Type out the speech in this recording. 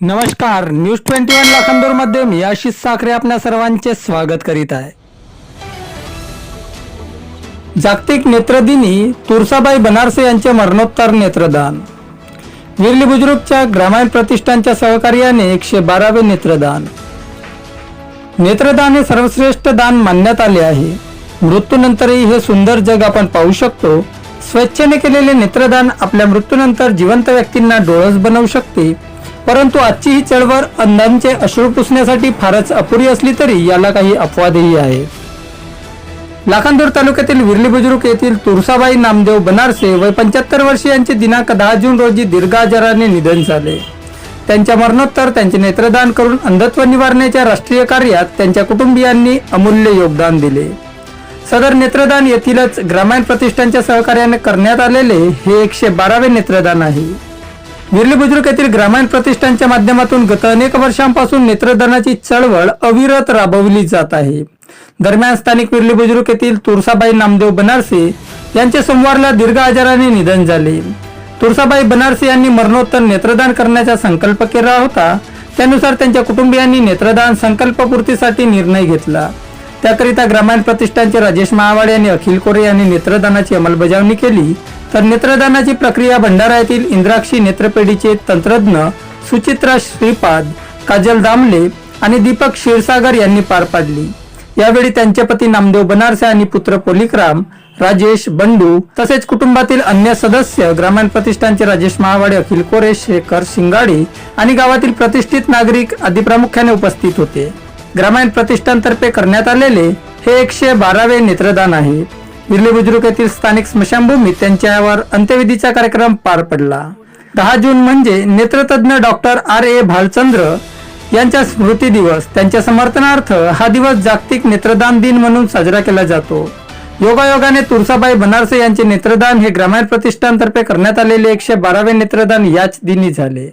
नमस्कार news twenty one लाखांदूरमध्ये मी आशिष साखरे आपल्या सर्वांचे स्वागत करीत आहे. जागतिक नेत्रदिनी तुरसाबाई बनारसे यांचे मरणोत्तर नेत्रदान. विरली बुजुर्गच्या ग्रामीण प्रतिष्ठानच्या सहकार्याने एकशे बारावे नेत्रदान. नेत्रदान हे सर्वश्रेष्ठ दान मानण्यात आले आहे. मृत्यूनंतरही हे सुंदर जग आपण पाहू शकतो. स्वेच्छेने केलेले नेत्रदान आपल्या मृत्यूनंतर जिवंत व्यक्तींना डोळस बनवू शकते. परंतु आजची ही चळवळ अंधांचे अश्रू पुसण्यासाठी फारच अपुरी असली तरी याला काही अपवादही आहेत लाखांदूर तालुक्यातील विरली बुजुर्ग येथील तुळसाबाई नामदेव बनारसे वय पंच्याहत्तर वर्षीयांचे दिनांक दहा जून रोजी दीर्घ आजाराने निधन झाले. त्यांच्या मरणोत्तर त्यांचे नेत्रदान करून अंधत्व निवारण्याच्या राष्ट्रीय कार्यात त्यांच्या कुटुंबियांनी अमूल्य योगदान दिले. सदर नेत्रदान येथीलच ग्रामीण प्रतिष्ठानच्या सहकार्याने करण्यात आलेले हे एकशे बारावे नेत्रदान आहे. विरली बुद्रुक येथील ग्रामीण प्रतिष्ठानच्या माध्यमातून गत अनेक वर्षांपासून नेत्रदानाची चळवळ अविरत राबवली जात आहे. दरम्यान स्थानिक विरली बुद्रुक येथील तुळसाबाई नामदेव बनारसे यांचे सोमवारला दीर्घ आजाराने निधन झाले. तुळसाबाई बनारसे यांनी मरणोत्तर नेत्रदान करण्याचा संकल्प केला होता. त्यानुसार त्यांच्या कुटुंबियांनी नेत्रदान संकल्पपूर्तीसाठी निर्णय घेतला. त्याकरिता ग्रामीण प्रतिष्ठानचे राजेश महावाडे यांनी अखिल कोरे यांनी नेत्रदानाची अंमलबजावणी केली. तर नेत्रदानाची प्रक्रिया भंडारा येथील इंद्राक्षी नेत्रपेढीचे तंत्रज्ञ सुचित्रा श्रीपाद काजल दामले आणि दीपक क्षीरसागर यांनी पार पाडली. यावेळी त्यांचे पती नामदेव बनारसे आणि पुत्र पोलिकराम राजेश बंडू तसेच कुटुंबातील अन्य सदस्य ग्रामीण प्रतिष्ठानचे राजेश महावाडे अखिल कोरे शेखर शिंगाडे आणि गावातील प्रतिष्ठित नागरिक आदी प्रामुख्याने उपस्थित होते. ग्रामीण प्रतिष्ठानतर्फे करण्यात आलेले हे एकशे बारावे नेत्रदान आहे. विरले बुजुर्ग येथील स्थानिक स्मशानभूमीत त्यांच्यावर अंत्यविधीचा कार्यक्रम पार पडला. दहा जून म्हणजे नेत्रतज्ञ डॉक्टर आर ए भालचंद्र यांचा स्मृती दिवस. त्यांच्या समर्थनार्थ हा दिवस जागतिक नेत्रदान दिन म्हणून साजरा केला जातो. योगायोगाने तुळसाबाई बनारसे यांचे नेत्रदान हे ग्रामीण प्रतिष्ठानतर्फे करण्यात आलेले एकशे बारावे नेत्रदान याच दिनी झाले.